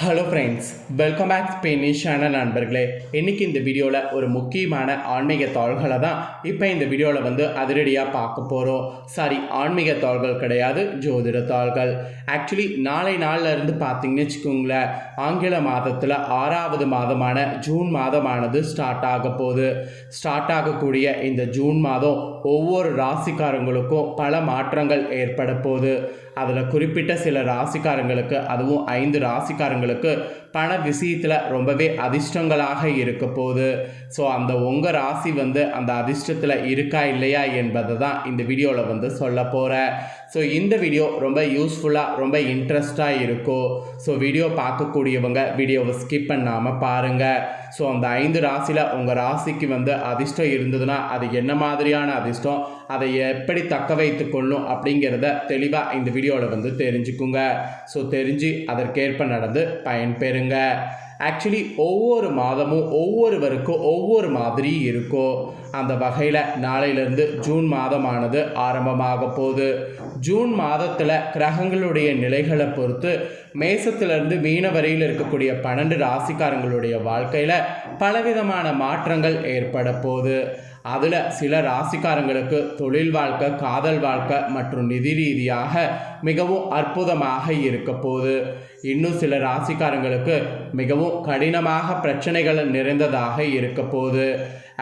Hello friends welcome back ஸ்பெயினிஷான நண்பர்களே. இன்றைக்கி இந்த வீடியோவில் ஒரு முக்கியமான ஆன்மீக தாள்களை தான் இப்போ இந்த வீடியோவில் வந்து அதிரடியாக பார்க்க போகிறோம் சாரி ஆன்மீக தாள்கள் கிடையாது ஜோதிட தாள்கள். ஆக்சுவலி நாளை நாளில் இருந்து பார்த்தீங்கன்னு வச்சுக்கோங்களேன் ஆங்கில மாதத்தில் ஆறாவது மாதமான ஜூன் மாதமானது ஸ்டார்ட் ஆக போகுது. ஸ்டார்ட் ஆகக்கூடிய இந்த ஜூன் மாதம் ஒவ்வொரு ராசிக்காரங்களுக்கும் பல மாற்றங்கள் ஏற்பட போகுது. அதில் குறிப்பிட்ட சில ராசிக்காரங்களுக்கு அதுவும் ஐந்து ராசிக்காரங்களுக்கு பண விஷயத்தில் ரொம்பவே அதிர்ஷ்டங்களாக இருக்க போகுது. ஸோ அந்த உங்கள் ராசி வந்து அந்த அதிர்ஷ்டத்தில் இருக்கா இல்லையா என்பதை தான் இந்த வீடியோவில் வந்து சொல்ல போகிறேன் ஸோ இந்த வீடியோ ரொம்ப யூஸ்ஃபுல்லாக ரொம்ப இன்ட்ரெஸ்டாக இருக்கும் ஸோ வீடியோ பார்க்கக்கூடியவங்க வீடியோவை ஸ்கிப் பண்ணாமல் பாருங்கள் ஸோ அந்த ஐந்து ராசியில் உங்கள் ராசிக்கு வந்து அதிர்ஷ்டம் இருந்ததுன்னா அது என்ன மாதிரியான அதிர்ஷ்டம்? அதை எப்படி தக்க வைத்து கொள்ளும் அப்படிங்கிறத தெளிவாக இந்த வீடியோவில் வந்து தெரிஞ்சுக்குங்க. ஸோ தெரிஞ்சு அதற்கேற்ப நடந்து பயன்பெறுங்க. ஆக்சுவலி ஒவ்வொரு மாதமும் ஒவ்வொருவருக்கும் ஒவ்வொரு மாதிரி இருக்கும். அந்த வகையில் நாளையிலேருந்து ஜூன் மாதமானது ஆரம்பமாக போகுது. ஜூன் மாதத்தில் கிரகங்களுடைய நிலைகளை பொறுத்து மேசத்திலிருந்து மீன வரையில் இருக்கக்கூடிய பன்னெண்டு ராசிக்காரங்களுடைய வாழ்க்கையில் பலவிதமான மாற்றங்கள் ஏற்பட போகுது. அதில் சில ராசிக்காரங்களுக்கு தொழில் வாழ்க்கை காதல் வாழ்க்கை மற்றும் நிதி ரீதியாக மிகவும் அற்புதமாக இருக்க போகுது. இன்னும் சில ராசிக்காரங்களுக்கு மிகவும் கடினமாக பிரச்சனைகள் நிறைந்ததாக இருக்க போகுது.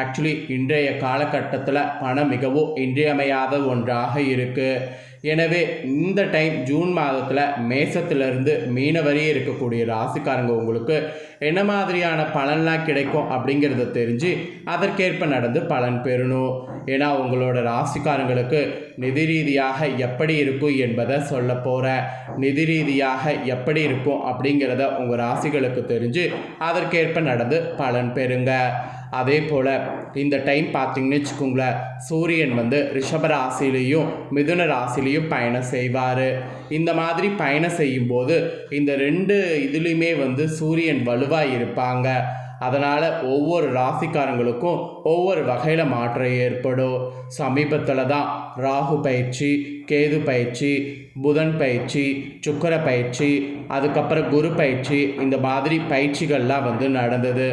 ஆக்சுவலி இன்றைய காலகட்டத்தில் பணம் மிகவும் இன்றியமையாத ஒன்றாக இருக்குது எனவே இந்த டைம் ஜூன் மாதத்தில் மேசத்திலிருந்து மீன இருக்கக்கூடிய ராசிக்காரங்க உங்களுக்கு என்ன மாதிரியான பலன்லாம் கிடைக்கும் அப்படிங்கிறத தெரிஞ்சு அதற்கேற்ப நடந்து பலன் பெறணும். ஏன்னா உங்களோட ராசிக்காரங்களுக்கு நிதி ரீதியாக எப்படி இருக்கும் என்பதை சொல்ல போகிறேன் நிதி ரீதியாக எப்படி இருக்கும் அப்படிங்கிறத உங்கள் ராசிகளுக்கு தெரிஞ்சு அதற்கேற்ப நடந்து பலன் பெறுங்க. அதே போல் இந்த டைம் பார்த்தீங்கன்னு வச்சுக்கோங்களேன் சூரியன் வந்து ரிஷப ராசிலையும் மிதுன ராசிலையும் பயணம் செய்வார். இந்த மாதிரி பயணம் செய்யும்போது இந்த ரெண்டு இதுலேயுமே வந்து சூரியன் வலுவாக இருப்பாங்க. அதனால் ஒவ்வொரு ராசிக்காரங்களுக்கும் ஒவ்வொரு வகையில் மாற்றம் ஏற்படும். சமீபத்தில் தான் ராகு பயிற்சி கேது பயிற்சி புதன் பயிற்சி சுக்கர பயிற்சி அதுக்கப்புறம் குரு பயிற்சி இந்த மாதிரி பயிற்சிகள்லாம் வந்து நடந்தது.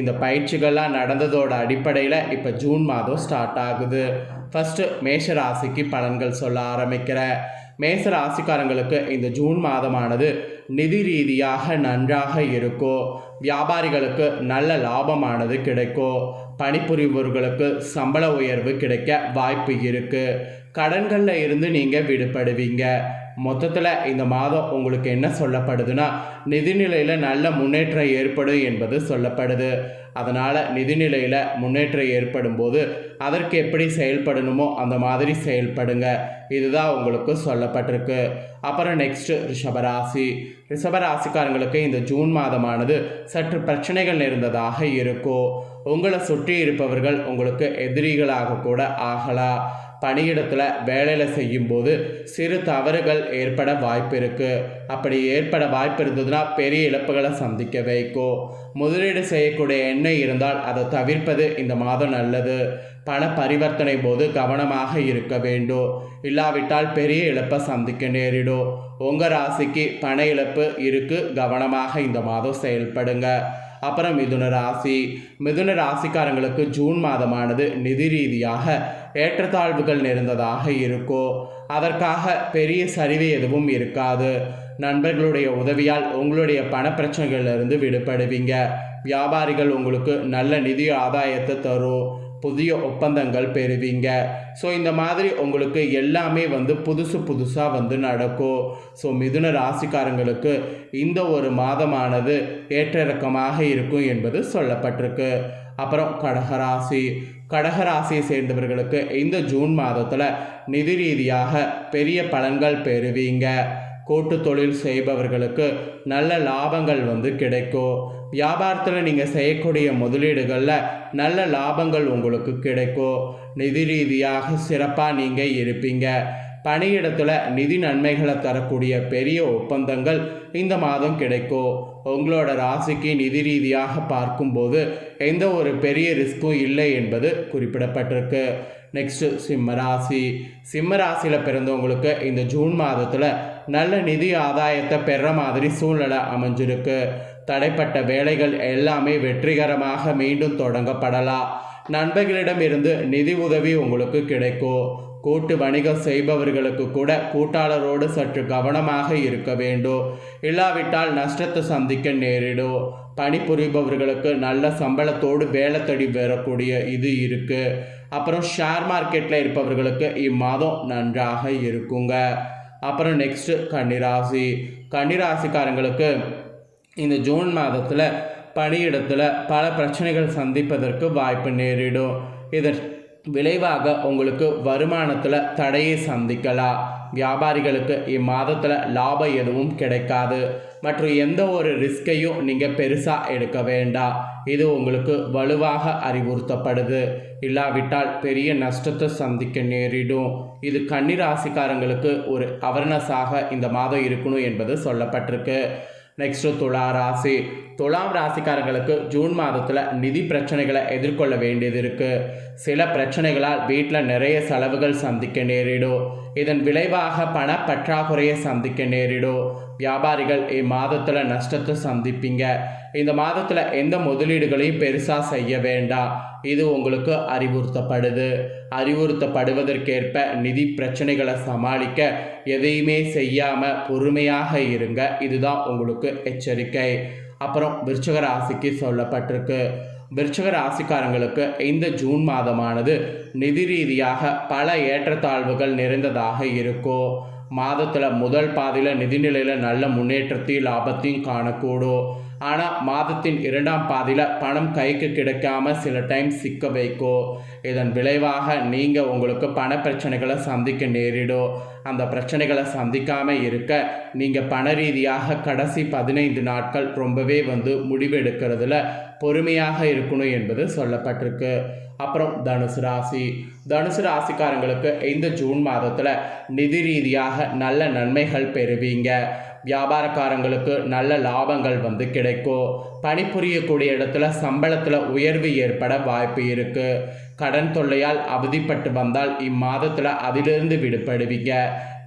இந்த பயிற்சிகள்லாம் நடந்ததோட அடிப்படையில் இப்போ ஜூன் மாதம் ஸ்டார்ட் ஆகுது. ஃபஸ்ட்டு மேஷ ராசிக்கு பலன்கள் சொல்ல ஆரம்பிக்கிறேன். மேச ராசிக்காரங்களுக்கு இந்த ஜூன் மாதமானது நிதி ரீதியாக நன்றாக இருக்கும் வியாபாரிகளுக்கு நல்ல லாபமானது கிடைக்கும் பணிபுரிபவர்களுக்கு சம்பள உயர்வு கிடைக்க வாய்ப்பு இருக்குது கடன்களில் இருந்து நீங்கள் விடுபடுவீங்க. மொத்தத்தில் இந்த மாதம் உங்களுக்கு என்ன சொல்லப்படுதுன்னா நிதிநிலையில் நல்ல முன்னேற்றம் ஏற்படும் என்பது சொல்லப்படுது. அதனால் நிதிநிலையில் முன்னேற்றம் ஏற்படும் போது அதற்கு எப்படி செயல்படணுமோ அந்த மாதிரி செயல்படுங்க. இதுதான் உங்களுக்கு சொல்லப்பட்டிருக்கு. அப்புறம் நெக்ஸ்ட்டு ரிஷபராசி. ரிஷபராசிக்காரங்களுக்கு இந்த ஜூன் மாதமானது சற்று பிரச்சனைகள் இருந்ததாக இருக்கும். உங்களை சுற்றி இருப்பவர்கள் உங்களுக்கு எதிரிகளாக கூட ஆகலாம். பணியிடத்தில் வேலையில் செய்யும்போது சிறு தவறுகள் ஏற்பட வாய்ப்பு இருக்குது அப்படி ஏற்பட வாய்ப்பு இருந்ததுன்னா பெரிய இழப்புகளை சந்திக்க வைக்கும். முதலீடு செய்யக்கூடிய எண்ணெய் இருந்தால் அதை தவிர்ப்பது இந்த மாதம் நல்லது. பண பரிவர்த்தனை போது கவனமாக இருக்க வேண்டும். இல்லாவிட்டால் பெரிய இழப்பை சந்திக்க நேரிடும். உங்கள் ராசிக்கு பண இழப்பு இருக்குது கவனமாக இந்த மாதம் செயல்படுங்க. அப்புறம் மிதுன ராசி. மிதுன ராசிக்காரங்களுக்கு ஜூன் மாதமானது நிதி ரீதியாக ஏற்றத்தாழ்வுகள் நிறைந்ததாக இருக்கும் அதற்காக பெரிய சரிவு எதுவும் இருக்காது. நண்பர்களுடைய உதவியால் உங்களுடைய பண பிரச்சனைகளிலிருந்து விடுபடுவீங்க. வியாபாரிகள் உங்களுக்கு நல்ல நிதி ஆதாயத்தை தரும். புதிய ஒப்பந்தங்கள் பெறுவீங்க. ஸோ இந்த மாதிரி உங்களுக்கு எல்லாமே வந்து புதுசு புதுசாக வந்து நடக்கும். ஸோ மிதுன ராசிக்காரங்களுக்கு இந்த ஒரு மாதமானது ஏற்றிறக்கமாக இருக்கும் என்பது சொல்லப்பட்டிருக்கு. அப்புறம் கடகராசி கடகராசியை சேர்ந்தவர்களுக்கு இந்த ஜூன் மாதத்தில் நிதி ரீதியாக பெரிய பலன்கள் பெறுவீங்க. கூட்டு தொழில் செய்பவர்களுக்கு நல்ல லாபங்கள் வந்து கிடைக்கும். வியாபாரத்தில் நீங்கள் செய்யக்கூடிய முதலீடுகளில் நல்ல லாபங்கள் உங்களுக்கு கிடைக்கும். நிதி ரீதியாக சிறப்பாக நீங்கள் இருப்பீங்க. பணியிடத்தில் நிதி நன்மைகளை தரக்கூடிய பெரிய ஒப்பந்தங்கள் இந்த மாதம் கிடைக்கும். உங்களோட ராசிக்கு நிதி ரீதியாக பார்க்கும்போது எந்த ஒரு பெரிய ரிஸ்க்கும் இல்லை என்பது குறிப்பிடப்பட்டிருக்கு. நெக்ஸ்ட்டு சிம்ம ராசி. சிம்ம ராசியில் பிறந்தவங்களுக்கு இந்த ஜூன் மாதத்தில் நல்ல நிதி ஆதாயத்தை பெற மாதிரி சூழ்நிலை அமைஞ்சிருக்கு. தடைப்பட்ட வேலைகள் எல்லாமே வெற்றிகரமாக மீண்டும் தொடங்கப்படலாம். நண்பர்களிடம் இருந்து நிதி உதவி உங்களுக்கு கிடைக்கும். கூட்டு வணிகம் செய்பவர்களுக்கு கூட கூட்டாளரோடு சற்று கவனமாக இருக்க வேண்டும். இல்லாவிட்டால் நஷ்டத்தை சந்திக்க நேரிடும். பணிபுரிபவர்களுக்கு நல்ல சம்பளத்தோடு வேலை தடி வரக்கூடிய இது இருக்குது அப்புறம் ஷேர் மார்க்கெட்டில் இருப்பவர்களுக்கு இம்மாதம் நன்றாக இருக்குங்க. அப்புறம் நெக்ஸ்ட்டு கன்னிராசி. கன்னிராசிக்காரங்களுக்கு இந்த ஜூன் மாதத்தில் பணியிடத்தில் பல பிரச்சனைகள் சந்திப்பதற்கு வாய்ப்பு நேரிடும். இதன் விளைவாக உங்களுக்கு வருமானத்தில் தடையை சந்திக்கலாம். வியாபாரிகளுக்கு இம்மாதத்தில் லாபம் எதுவும் கிடைக்காது. மற்றும் எந்த ஒரு ரிஸ்கையும் நீங்கள் பெருசாக எடுக்க வேண்டாம். இது உங்களுக்கு வலுவாக அறிவுறுத்தப்படுது. இல்லாவிட்டால் பெரிய நஷ்டத்தை சந்திக்க நேரிடும். இது கன்னிராசிக்காரங்களுக்கு ஒரு அவர்னஸாக இந்த மாதம் இருக்கணும் என்பது சொல்லப்பட்டிருக்கு. நெக்ஸ்ட்டு துலா ராசி. துலாம் ராசிக்காரங்களுக்கு ஜூன் மாதத்தில் நிதி பிரச்சனைகளை எதிர்கொள்ள வேண்டியது இருக்குது சில பிரச்சனைகளால் வீட்டில் நிறைய செலவுகள் சந்திக்க நேரிடும். இதன் விளைவாக பண பற்றாக்குறையை சந்திக்க நேரிடும். வியாபாரிகள் இம்மாதத்தில் நஷ்டத்தை சந்திப்பீங்க. இந்த மாதத்தில் எந்த முதலீடுகளையும் பெருசாக செய்ய வேண்டாம். இது உங்களுக்கு அறிவுறுத்தப்படுது. அறிவுறுத்தப்படுவதற்கேற்ப நிதி பிரச்சனைகளை சமாளிக்க எதையுமே செய்யாமல் பொறுமையாக இருங்க. இதுதான் உங்களுக்கு எச்சரிக்கை. அப்புறம் விருச்சக ராசிக்கு சொல்லப்பட்டிருக்கு. விருச்சக ராசிக்காரங்களுக்கு இந்த ஜூன் மாதமானது நிதி ரீதியாக பல ஏற்றத்தாழ்வுகள் நிறைந்ததாக இருக்கும் மாதத்தில் முதல் பாதியில் நிதிநிலையில் நல்ல முன்னேற்றத்தையும் லாபத்தையும் காணக்கூடும் ஆனால் மாதத்தின் இரண்டாம் பாதியில் பணம் கைக்கு கிடைக்காம சில டைம் சிக்க வைக்கும் இதன் விளைவாக நீங்கள் உங்களுக்கு பண பிரச்சனைகளை சந்திக்க நேரிடும் அந்த பிரச்சனைகளை சந்திக்காமல் இருக்க நீங்கள் பண ரீதியாக கடைசி பதினைந்து நாட்கள் ரொம்பவே வந்து முடிவெடுக்கிறதுல பொறுமையாக இருக்கணும் என்பது சொல்லப்பட்டிருக்கு. அப்புறம் தனுசு ராசி. தனுசு ராசிக்காரங்களுக்கு இந்த ஜூன் மாதத்தில் நிதி ரீதியாக நல்ல நன்மைகள் பெறுவீங்க. வியாபாரக்காரங்களுக்கு நல்ல லாபங்கள் வந்து கிடைக்கும். பணிபுரியக்கூடிய இடத்துல சம்பளத்தில் உயர்வு ஏற்பட வாய்ப்பு இருக்குது கடன் தொல்லையால் அவதிப்பட்டு வந்தால் இம்மாதத்தில் அதிலிருந்து விடுபடுவீங்க.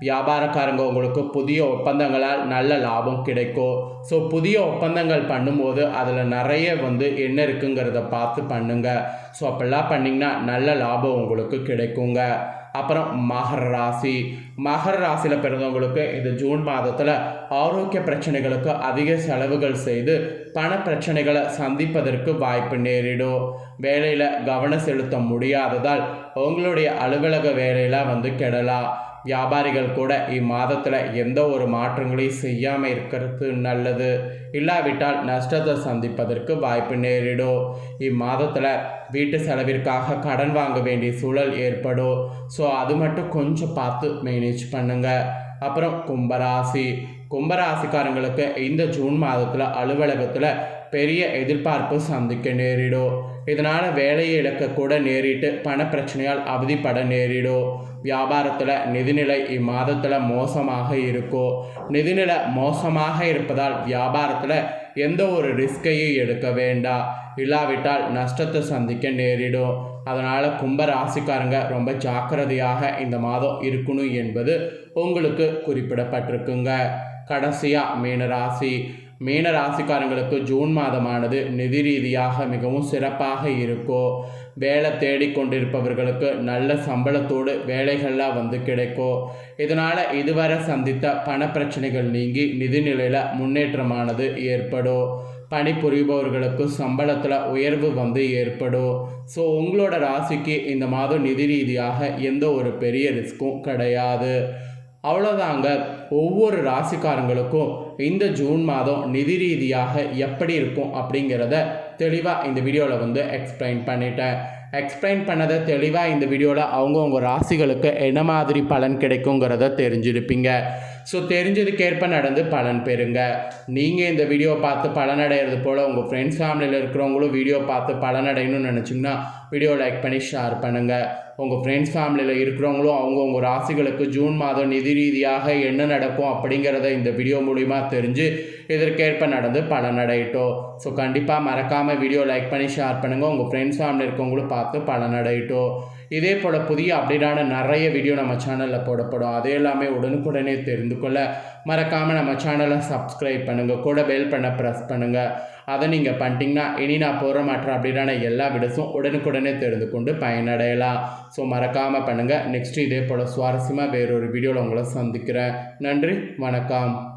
வியாபாரக்காரங்க உங்களுக்கு புதிய ஒப்பந்தங்களால் நல்ல லாபம் கிடைக்கும். ஸோ புதிய ஒப்பந்தங்கள் பண்ணும்போது அதில் நிறைய வந்து என்ன இருக்குங்கிறத பார்த்து பண்ணுங்க. ஸோ அப்படிலாம் பண்ணிங்கன்னா நல்ல லாபம் உங்களுக்கு கிடைக்குங்க. அப்புறம் மகர ராசி. மகர ராசியில் பிறந்தவங்களுக்கு இந்த ஜூன் மாதத்தில் ஆரோக்கிய பிரச்சனைகளுக்கு அதிக செலவுகள் செய்து பண பிரச்சனைகளை சந்திப்பதற்கு வாய்ப்பு நேரிடும். வேலையில் கவனம் செலுத்த முடியாததால் உங்களுடைய அலுவலக வேலையில் வந்து கெடலாம். வியாபாரிகள் கூட இம்மாதத்தில் எந்த ஒரு மாற்றங்களையும் செய்யாமல் இருக்கிறது நல்லது. இல்லாவிட்டால் நஷ்டத்தை சந்திப்பதற்கு வாய்ப்பு நேரிடும். இம்மாதத்தில் வீட்டு செலவிற்காக கடன் வாங்க வேண்டிய சூழல் ஏற்படும். ஸோ அது மட்டும் கொஞ்சம் பார்த்து மேனேஜ் பண்ணுங்கள் அப்புறம் கும்பராசி. கும்பராசிக்காரங்களுக்கு இந்த ஜூன் மாதத்தில் அலுவலகத்தில் பெரிய எதிர்பார்ப்பு சந்திக்க நேரிடும் இதனால் வேலையை இழக்கக்கூட நேரிட்டு பண பிரச்சனையால் அவதிப்பட நேரிடும் வியாபாரத்தில் நிதிநிலை இம்மாதத்தில் மோசமாக இருக்கும் நிதிநிலை மோசமாக இருப்பதால் வியாபாரத்தில் எந்த ஒரு ரிஸ்கையும் எடுக்க வேண்டாம் இல்லாவிட்டால் நஷ்டத்தை சந்திக்க நேரிடும் அதனால் கும்ப ராசிக்காரங்க ரொம்ப ஜாக்கிரதையாக இந்த மாதம் இருக்கணும் என்பது உங்களுக்கு குறிப்பிடப்பட்டிருக்குங்க. கடைசியாக மீன ராசி. மீன ராசிக்காரங்களுக்கு ஜூன் மாதமானது நிதி ரீதியாக மிகவும் சிறப்பாக இருக்கும் வேலை தேடிக்கொண்டிருப்பவர்களுக்கு நல்ல சம்பளத்தோடு வேலைகள்லாம் வந்து கிடைக்கும் இதனால் இதுவரை சந்தித்த பண பிரச்சனைகள் நீங்கி நிதிநிலையில் முன்னேற்றமானது ஏற்படும் பணிபுரிபவர்களுக்கு சம்பளத்தில் உயர்வு வந்து ஏற்படும் ஸோ உங்களோட ராசிக்கு இந்த மாதம் நிதி ரீதியாக எந்த ஒரு பெரிய ரிஸ்க்கும் கிடையாது. அவ்வளோதாங்க ஒவ்வொரு ராசிக்காரங்களுக்கும் இந்த ஜூன் மாதம் நிதி ரீதியாக எப்படி இருக்கும் அப்படிங்கிறத தெளிவாக இந்த வீடியோவில் வந்து எக்ஸ்பிளைன் பண்ணிட்டேன். எக்ஸ்பிளைன் பண்ணதை தெளிவாக இந்த வீடியோவில் அவங்கவுங்க ராசிகளுக்கு என்ன மாதிரி பலன் கிடைக்குங்கிறத தெரிஞ்சிருப்பீங்க. ஸோ தெரிஞ்சதுக்கேற்ப நடந்து பலன் பெறுங்க. நீங்கள் இந்த வீடியோ பார்த்து பலனடைகிறது போல் உங்கள் ஃப்ரெண்ட்ஸ் ஃபேமிலியில் இருக்கிறவங்களும் வீடியோ பார்த்து பலனடையணும்னு நினச்சிங்கன்னா வீடியோ லைக் பண்ணி ஷேர் பண்ணுங்கள் உங்கள் ஃப்ரெண்ட்ஸ் ஃபேமிலியில் இருக்கிறவங்களும் அவங்கவுங்க ராசிகளுக்கு ஜூன் மாதம் நிதி ரீதியாக என்ன நடக்கும் அப்படிங்கிறத இந்த வீடியோ மூலிமா தெரிஞ்சு இதற்கேற்ப நடந்து பலனடையட்டும் ஸோ கண்டிப்பாக மறக்காமல் வீடியோ லைக் பண்ணி ஷேர் பண்ணுங்கள் உங்கள் ஃப்ரெண்ட்ஸ் ஃபேமிலி இருக்கவங்களும் பார்த்து பலனடையட்டும் இதே போல் புதிய அப்டேட்டான நிறைய வீடியோ நம்ம சேனலில் போடப்படும். அது எல்லாமே உடனுக்குடனே தெரிந்து கொள்ள மறக்காமல் நம்ம சேனலை சப்ஸ்கிரைப் பண்ணுங்கள் கூட பெல் பண்ண ப்ரெஸ் பண்ணுங்கள் அதை நீங்கள் பண்ணிட்டீங்கன்னா இனி நான் போகிற மாட்டேன் அப்படின்னா எல்லா வீடியோஸும் உடனுக்குடனே தெரிந்து கொண்டு பயனடையலாம். ஸோ மறக்காமல் பண்ணுங்கள் நெக்ஸ்ட்டு இதே போல் சுவாரஸ்யமாக வேறொரு வீடியோவில் உங்களை சந்திக்கிறேன். நன்றி. வணக்கம்.